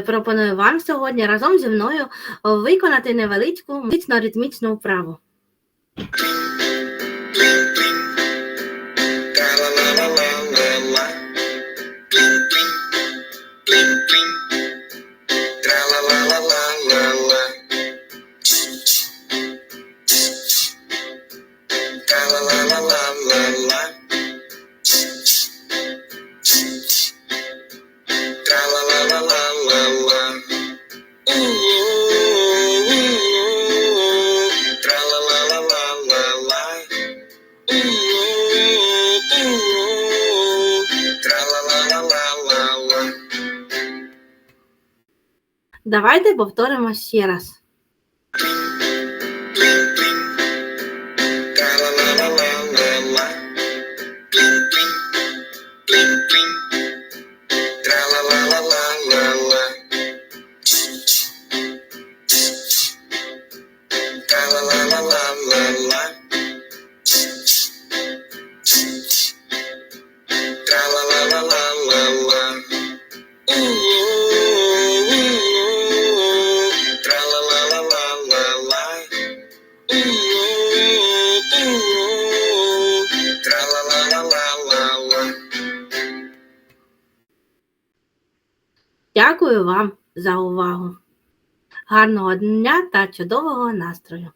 пропоную вам сьогодні разом зі мною виконати невеличку музично-ритмічну вправу. Давайте повторимо ще раз. Дякую вам за увагу. Гарного дня та чудового настрою!